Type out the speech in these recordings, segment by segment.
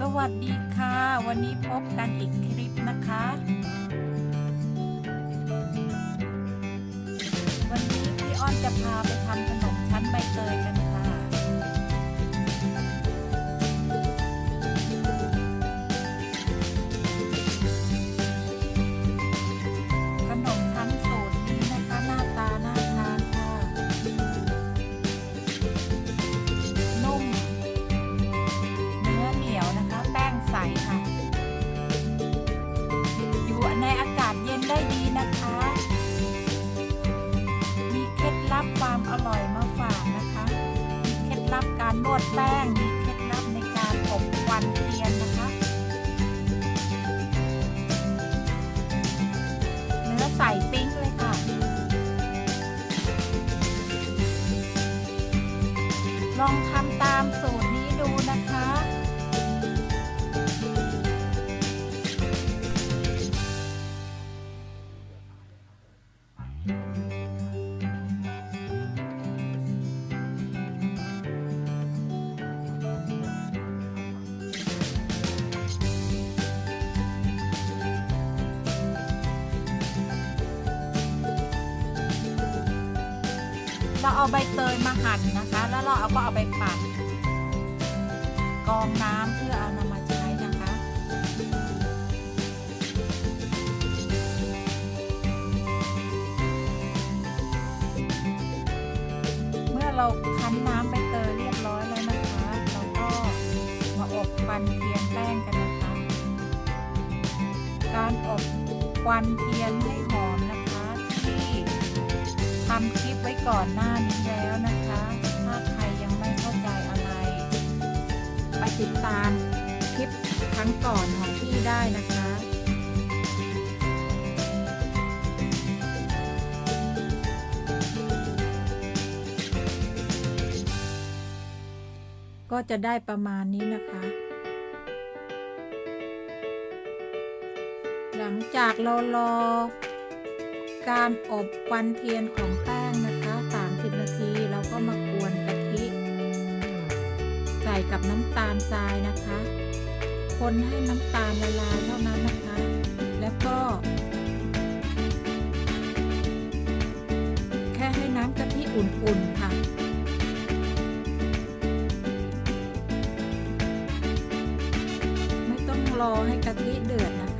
สวัสดีค่ะ วันนี้พบกันอีกคลิปนะคะ วันนี้พี่อ้อนจะพาไปทำขนมชั้นใบเตยกัน ลองทำตามสูตร เราเอาใบเตยมาหั่นนะคะ แล้วเราเอาก็เอาไปปั่นกองน้ำเพื่อเอานำมาใช้นะคะ เมื่อเราคั้นน้ำใบเตยเรียบร้อยแล้วนะคะ เราก็มาอบควันเทียนแป้งกันนะคะ การอบควันเทียนให้ ก่อนหน้านี้แล้วนะคะ ถ้าใครยังไม่เข้าใจอะไร ไปติดตามคลิปครั้งก่อนของพี่ได้นะคะก็จะได้ประมาณนี้นะคะ หลังจากเรารอการอบควันเทียนของแป้งนะคะ นาทีเราก็มากวนกะทิ ใส่กับน้ำตาลทรายนะคะ คนให้น้ำตาลละลายเท่านั้นนะคะ แล้วก็ แค่ให้น้ำกะทิอุ่นๆค่ะไม่ต้องรอให้กะทิเดือดนะคะ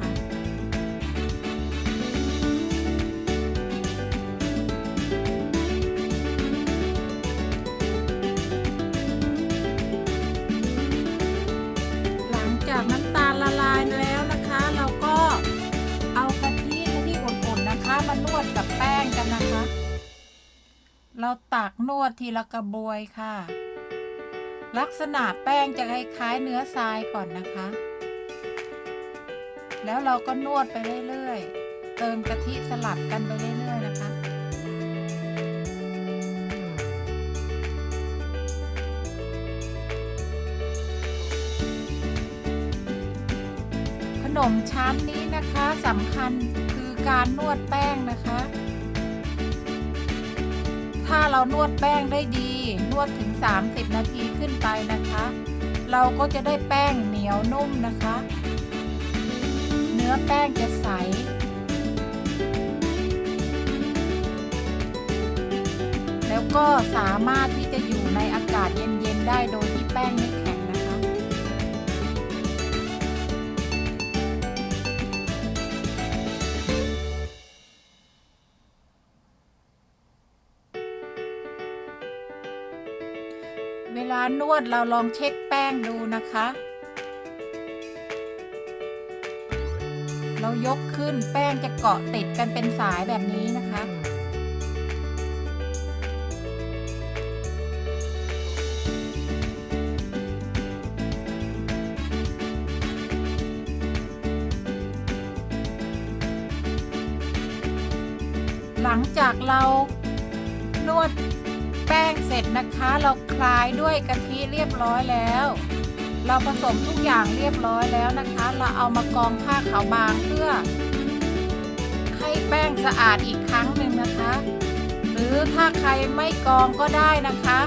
นวดทีละกระบวยค่ะ ลักษณะแป้งจะคล้ายๆเนื้อทรายก่อนนะคะ แล้วเราก็นวดไปเรื่อยๆ เติมกะทิสลับกันไปเรื่อยๆนะคะขนมชั้นนี้นะคะสำคัญคือการนวดแป้งนะคะ ถ้าเรานวดแป้งได้ดี นวดถึง 30 นาทีขึ้นไปนะคะ เราก็จะได้แป้งเหนียวนุ่มนะคะ เนื้อแป้งจะใสแล้วก็สามารถที่จะอยู่ในอากาศเย็นๆได้โดยที่แป้งไม่ เวลานวดเราลองเช็คแป้งดูนะคะ เรายกขึ้นแป้งจะเกาะติดกันเป็นสายแบบนี้นะคะหลังจากเรานวด แป้งเสร็จนะคะ เราคลายด้วยกะทิเรียบร้อยแล้ว เราผสมทุกอย่างเรียบร้อยแล้วนะคะ เราเอามากองผ้าขาวบางเพื่อ ให้แป้งสะอาดอีกครั้งหนึ่งนะคะ หรือถ้าใครไม่กองก็ได้นะคะ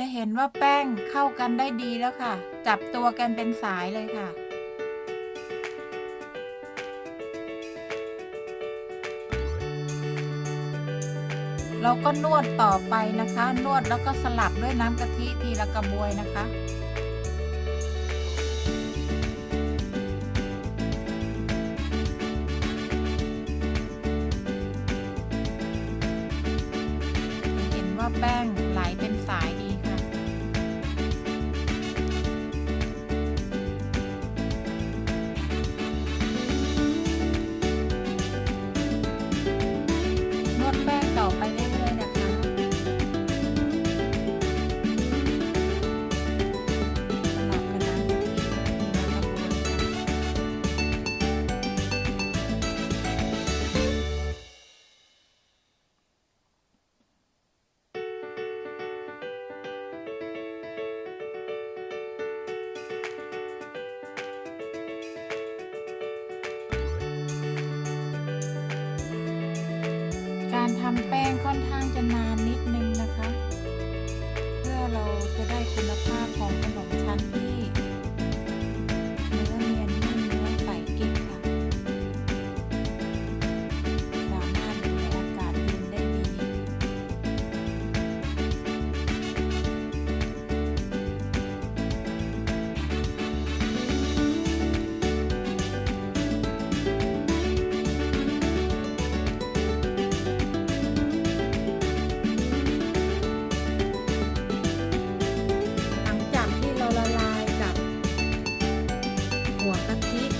จะเห็นว่าแป้งเข้ากันได้ดีแล้วค่ะ จับตัวกันเป็นสายเลยค่ะ เราก็นวดต่อไปนะคะ นวดแล้วก็สลับด้วยน้ำกะทิทีละกระบวยนะคะเห็นว่าแป้งไหลเป็นสายดี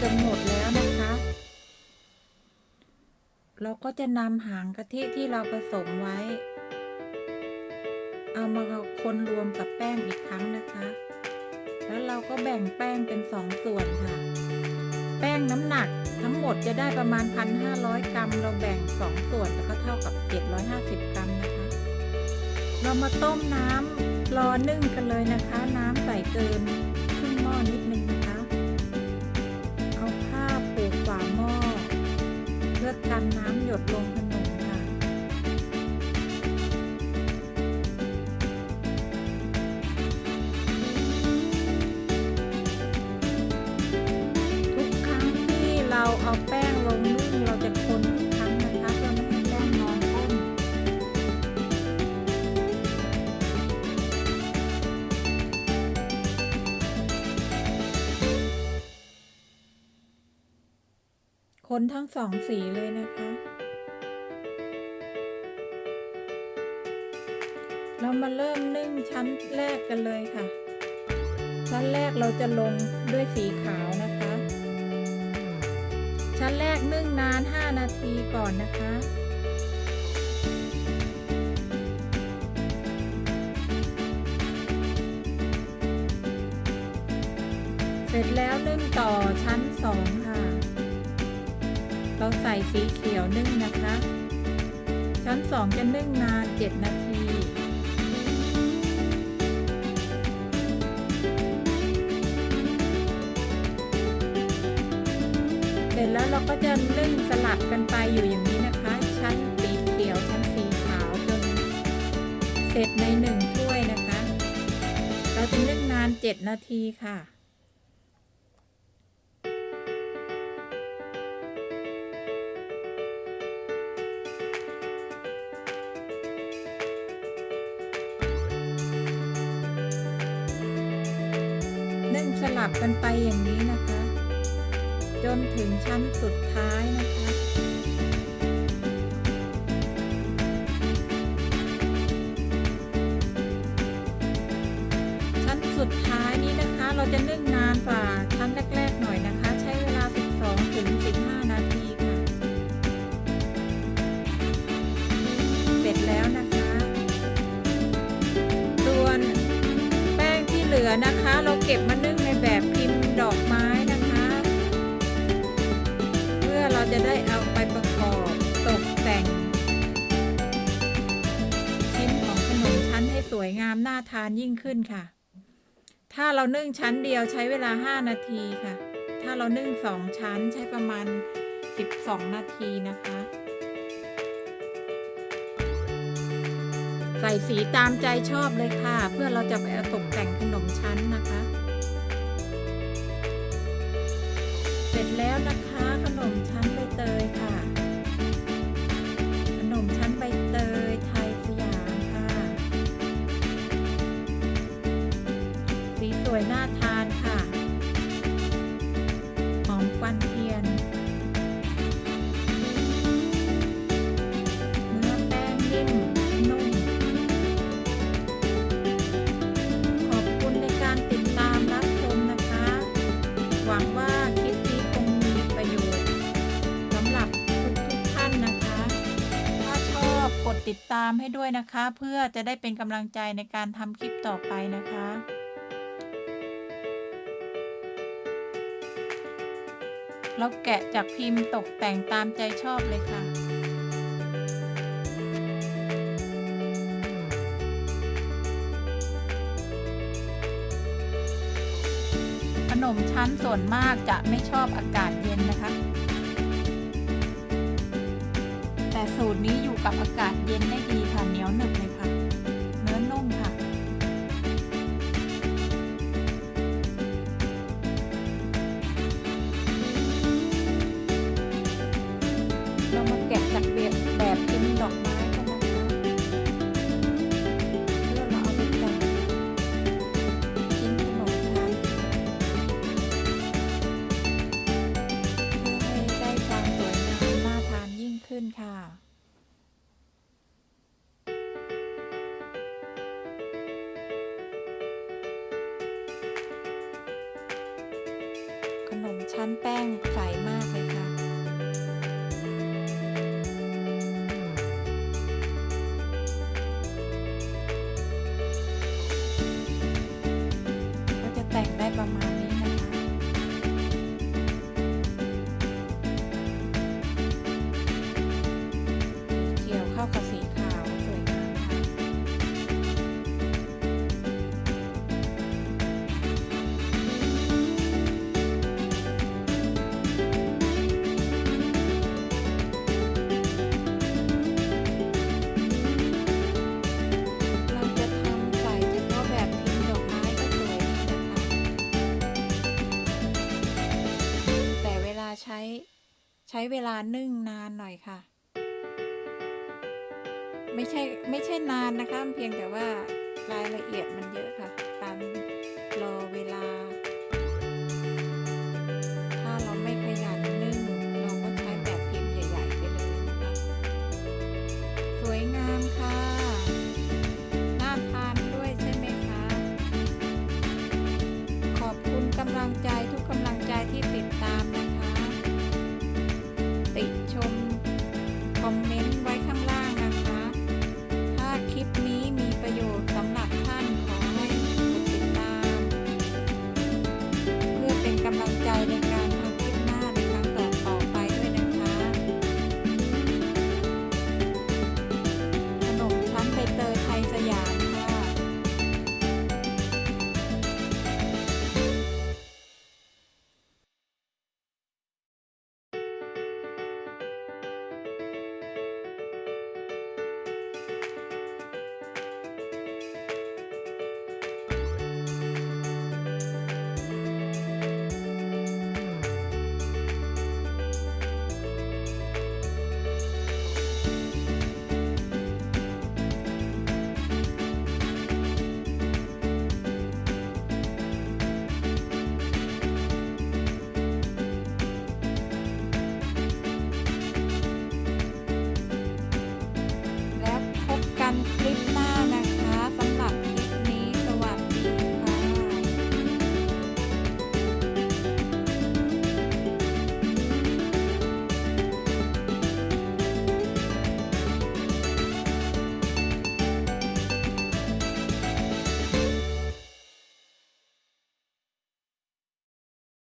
จนหมดแล้วนะคะ เราก็จะนำหางกะทิที่เราผสมไว้ เอามาคนรวมกับแป้งอีกครั้งนะคะ แล้วเราก็แบ่งแป้งเป็นสองส่วนค่ะ แป้งน้ำหนักทั้งหมดจะได้ประมาณ 1,500 กรัม เราแบ่งสองส่วนแล้วก็เท่ากับ 750 กรัมนะคะ เรามาต้มน้ำรอนึ่งกันเลยนะคะ น้ำใส่เกินครึ่งหม้อนิดนึง ฝาหม้อ เพื่อกันน้ำหยดลง คนทั้งสองสีเลยนะคะ เรามาเริ่มนึ่งชั้นแรกกันเลยค่ะ ชั้นแรกเราจะลงด้วยสีขาวนะคะ ชั้นแรกนึ่งนาน 5 นาทีก่อนนะคะเสร็จแล้วนึ่งต่อชั้น2ค่ะ เราใส่สีเขียวนึ่งนะคะ ชั้น 2 จะนึ่งนาน 7 นาที เสร็จแล้วเราก็จะนึ่งสลับกันไปอยู่อย่างนี้นะคะ ชั้นสีเขียวชั้นสีขาวจนเสร็จในหนึ่งถ้วยนะคะ เราจะนึ่งนาน 7 นาทีค่ะ จนถึงชั้นสุดท้ายนะคะชั้นสุดท้ายนี้นะคะเราจะนึ่งนานกว่าชั้นแรกๆหน่อยนะคะ ใช้เวลา 12ถึง15 นาทีค่ะ เสร็จแล้วนะคะ ส่วนแป้งที่เหลือนะคะ เราเก็บมานึ่ง วยงามน่าทานยิ่งขึ้นค่ะ ถ้าเรานึ่งชั้นเดียวใช้เวลา 5 นาทีค่ะ ถ้าเรานึ่ง2ชั้นใช้ประมาณ 12 นาทีนะคะ ใส่สีตามใจชอบเลยค่ะ เพื่อเราจะไปตกแต่งขนมชั้นนะคะ เสร็จแล้วนะคะขนมชั้นใบเตยค่ะ วยน่าทานค่ะ หอมควันเทียน เนื้อแป้งนิ่มนุ่ม ขอบคุณในการติดตามรับชมนะคะ หวังว่าคลิปนี้คงมีประโยชน์สำหรับทุกทุกๆท่านนะคะ ถ้าชอบกดติดตามให้ด้วยนะคะ เพื่อจะได้เป็นกำลังใจในการทำคลิปต่อไปนะคะ เราแกะจากพิมพ์ตกแต่งตามใจชอบเลยค่ะ ขนมชั้นส่วนมากจะไม่ชอบอากาศเย็นนะคะ แต่สูตรนี้อยู่กับอากาศเย็นได้ดีค่ะเหนียวหนึบเลย นมชั้นแป้งใสมากเลยค่ะ ใช้เวลานึ่งนานหน่อยค่ะ ไม่ใช่ไม่ใช่นานนะคะ เพียงแต่ว่ารายละเอียดมันเยอะค่ะ